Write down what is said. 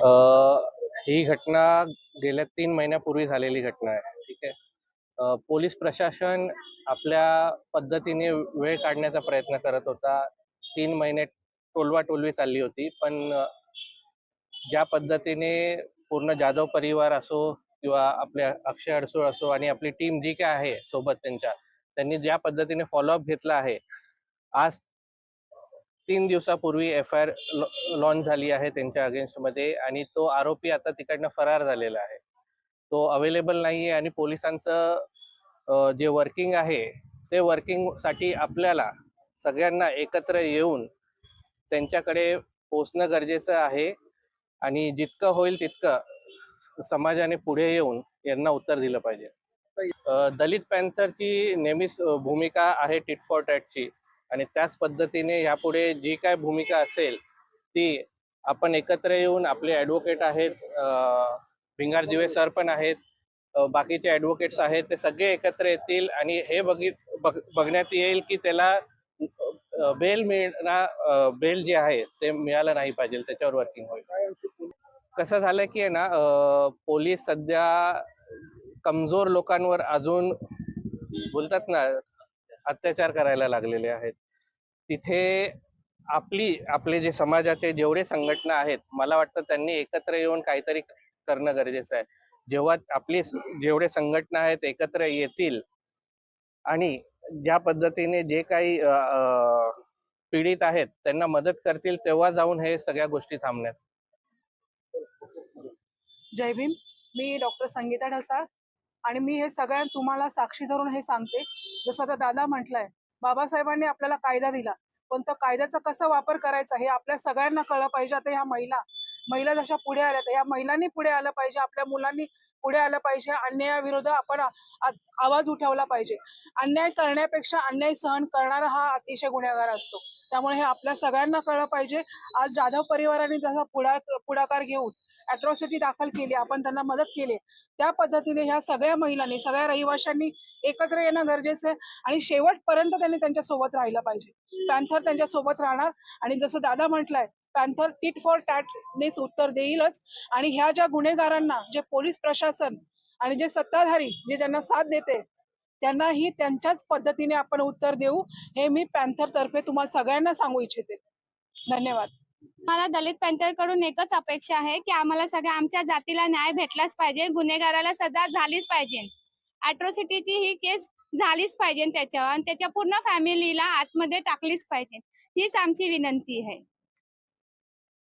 ही घटना गेल्या तीन महिन्यापूर्वी झालेली घटना आहे ठीक आहे? पोलीस प्रशासन आपल्या पद्धतीने वेळ काढण्याचा प्रयत्न करत होता. तीन महिने टोलवा टोलवी चालली होती पण ज्या पद्धतीने पूर्ण जाधव परिवार असो किंवा आपल्या अक्षय अडसूळ असो आणि आपली टीम जी काय आहे सोबत त्यांच्या त्यांनी ज्या पद्धतीने फॉलोअप घेतला आहे आज तीन दिवसापूर्वी एफ आय आर लॉन्च झाली आहे त्यांच्या अगेन्स्टमध्ये आणि तो आरोपी आता तिकडनं फरार झालेला आहे. तो अवेलेबल नाही आहे आणि पोलिसांचं जे वर्किंग आहे ते वर्किंगसाठी आपल्याला सगळ्यांना एकत्र येऊन त्यांच्याकडे पोचणं गरजेचं आहे आणि जितकं होईल तितकं समाजाने पुढे येऊन यांना उत्तर दिलं पाहिजे. दलित पॅन्थरची नेहमीच भूमिका आहे टिट फॉर टॅटची आणि त्याच पद्धतीने यापुढे जी काय भूमिका असेल ती आपण एकत्र येऊन आपले ॲडव्होकेट आहेत भिंगार दिवे सर पण आहेत बाकीचे ॲडव्होकेट्स आहेत ते सगळे एकत्र येतील आणि हे बघित बघ बघण्यात येईल की त्याला बेल मिळणार बेल जे आहे ते मिळालं नाही पाहिजे त्याच्यावर वर्किंग होईल. कसं झालं की आहे ना पोलीस सध्या कमजोर लोकांवर अजून बोलतात ना अत्याचार करायला लागलेले आहेत. तिथे आपली आपले जे समाजाचे जेवढे संघटना आहेत मला वाटतं त्यांनी एकत्र येऊन काहीतरी करणं गरजेचं आहे. जेव्हा आपली जेवढे संघटना आहेत एकत्र येतील आणि ज्या पद्धतीने जे काही पीडित आहेत त्यांना मदत करतील तेव्हा जाऊन हे सगळ्या गोष्टी थांबण्यात. जय भीम. मी डॉक्टर संगीता ढसाळ आणि मी हे सगळ्या तुम्हाला साक्षी धरून हे सांगते. जसं आता दादा म्हटलंय बाबासाहेबांनी आपल्याला कायदा दिला. पण तो कायद्याचा कसा वापर करायचा हे आपल्या सगळ्यांना कळलं पाहिजे. आता ह्या महिला महिला जशा पुढे आल्या तर ह्या महिलांनी पुढे आलं पाहिजे. आपल्या मुलांनी पुढे आलं पाहिजे. अन्यायाविरुद्ध आपण आवाज उठवला पाहिजे. अन्याय करण्यापेक्षा अन्याय सहन करणारा हा अतिशय गुन्हेगार असतो. त्यामुळे हे आपल्या सगळ्यांना कळलं पाहिजे. आज जाधव परिवाराने जसा पुढा पुढाकार घेऊन अॅट्रॉसिटी दाखल केली आपण त्यांना मदत केली. त्या पद्धतीने ह्या सगळ्या महिलांनी सगळ्या रहिवाशांनी एकत्र येणं गरजेचं आहे आणि शेवटपर्यंत त्यांनी त्यांच्यासोबत राहिलं पाहिजे. पॅन्थर त्यांच्यासोबत राहणार आणि जसं दादा म्हटलंय पॅन्थर टिट फॉर टॅटनेच उत्तर देईलच. आणि ह्या ज्या गुन्हेगारांना जे पोलीस प्रशासन आणि जे सत्ताधारी जे ज्यांना साथ देते त्यांनाही त्यांच्याच पद्धतीने आपण उत्तर देऊ हे मी पॅन्थर तर्फे तुम्हाला सगळ्यांना सांगू इच्छिते. धन्यवाद. मला दलित पॅन्थरकडून एकच अपेक्षा आहे की आम्हाला सगळ्या आमच्या जातीला न्याय भेटलाच पाहिजे गुन्हेगाराला सजा झालीच पाहिजे. अॅट्रॉसिटीची ही केस झालीच पाहिजे त्याच्यावर आणि त्याच्या पूर्ण फॅमिलीला आतमध्ये टाकलीच पाहिजे. हीच आमची विनंती आहे.